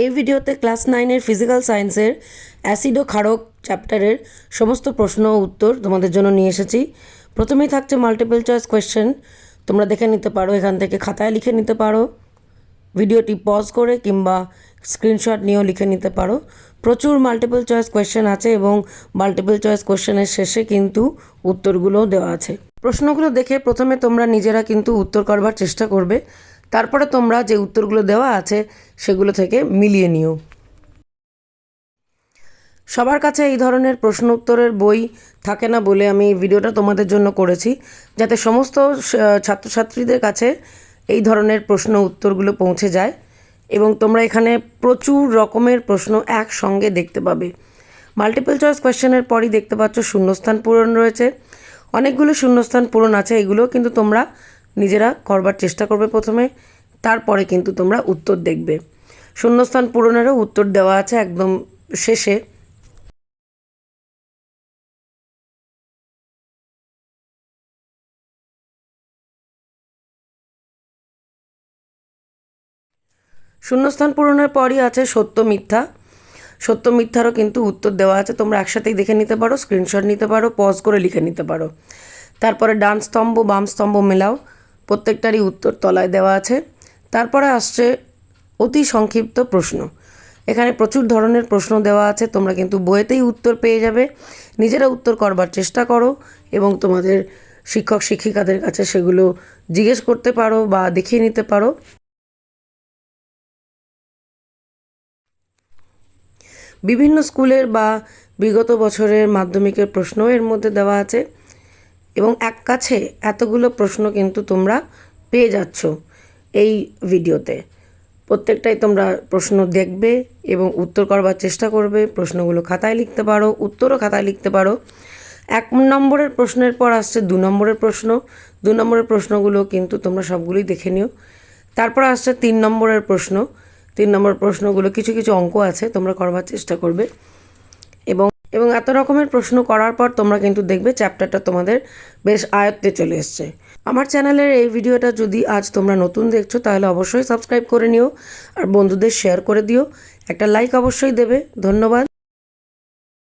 এই ভিডিওতে ক্লাস নাইনের ফিজিক্যাল সায়েন্সের অ্যাসিড ও ক্ষারক চ্যাপ্টারের সমস্ত প্রশ্ন ও উত্তর তোমাদের জন্য নিয়ে এসেছি। প্রথমেই থাকছে মাল্টিপল চয়েস কোয়েশ্চেন তোমরা দেখে নিতে পারো, এখান থেকে খাতায় লিখে নিতে পারো। ভিডিওটি পজ করে কিংবা স্ক্রিনশট নিয়েও লিখে নিতে পারো। প্রচুর মাল্টিপল চয়েস কোয়েশ্চেন আছে এবং মাল্টিপল চয়েস কোয়েশ্চেনের শেষে কিন্তু উত্তরগুলোও দেওয়া আছে। প্রশ্নগুলো দেখে প্রথমে তোমরা নিজেরা কিন্তু উত্তর করবার চেষ্টা করবে। তারপরে তোমরা যে উত্তরগুলো দেওয়া আছে সেগুলো থেকে মিলিয়ে নিও। সবার কাছে এই ধরনের প্রশ্ন উত্তরের বই থাকে না বলে আমি এই ভিডিওটা তোমাদের জন্য করেছি। যাতে সমস্ত ছাত্রছাত্রীদের কাছে এই ধরনের প্রশ্ন উত্তরগুলো পৌঁছে যায় এবং তোমরা এখানে প্রচুর রকমের প্রশ্ন একসঙ্গে দেখতে পাবে। মাল্টিপল চয়েস কোয়েশ্চেনের পরই দেখতে পাচ্ছ শূন্যস্থান পূরণ রয়েছে। অনেকগুলো শূন্যস্থান পূরণ আছে এগুলো কিন্তু তোমরা নিজেরা করবার চেষ্টা করবে প্রথমে, তারপরে কিন্তু তোমরা উত্তর দেখবে। শূন্যস্থান পূরণেরও উত্তর দেওয়া আছে একদম শেষে। শূন্যস্থান পূরণের পরই আছে সত্য মিথ্যা। সত্য মিথ্যারও কিন্তু উত্তর দেওয়া আছে। তোমরা একসাথেই দেখে নিতে পারো স্ক্রিনশট নিতে পারো পজ করে লিখে নিতে পারো। তারপরে ডান স্তম্ভ, বাম স্তম্ভ মেলাও। প্রত্যেকটারই উত্তর তলায় দেওয়া আছে। তারপরে আসছে অতি সংক্ষিপ্ত প্রশ্ন। এখানে প্রচুর ধরনের প্রশ্ন দেওয়া আছে। তোমরা কিন্তু বইয়েতেই উত্তর পেয়ে যাবে। নিজেরা উত্তর করবার চেষ্টা করো এবং তোমাদের শিক্ষক, শিক্ষিকাদের কাছে সেগুলো জিজ্ঞেস করতে পারো বা দেখিয়ে নিতে পারো। বিভিন্ন স্কুলের বা বিগত বছরের মাধ্যমিকের প্রশ্ন এর মধ্যে দেওয়া আছে। এবং এক কাছে এতগুলো প্রশ্ন কিন্তু তোমরা পেয়ে যাচ্ছ এই ভিডিওতে। প্রত্যেকটাই তোমরা প্রশ্ন দেখবে এবং উত্তর করবার চেষ্টা করবে। প্রশ্নগুলো খাতায় লিখতে পারো, উত্তরও খাতায় লিখতে পারো। এক নম্বরের প্রশ্নের পর আসছে দু নম্বরের প্রশ্ন। দু নম্বরের প্রশ্নগুলো কিন্তু তোমরা সবগুলোই দেখে নিও। তারপর আসছে তিন নম্বরের প্রশ্ন। তিন নম্বর প্রশ্নগুলো কিছু কিছু অঙ্ক আছে, তোমরা করবার চেষ্টা করবে। এবং এত রকমের প্রশ্ন করার পর তোমরা কিন্তু দেখবে চ্যাপ্টারটা তোমাদের বেশ আয়ত্তে চলে এসছে। আমার চ্যানেলের এই ভিডিওটা যদি আজ তোমরা নতুন দেখছ, তাহলে অবশ্যই সাবস্ক্রাইব করে নিও আর বন্ধুদের শেয়ার করে দিও। একটা লাইক অবশ্যই দেবে। ধন্যবাদ।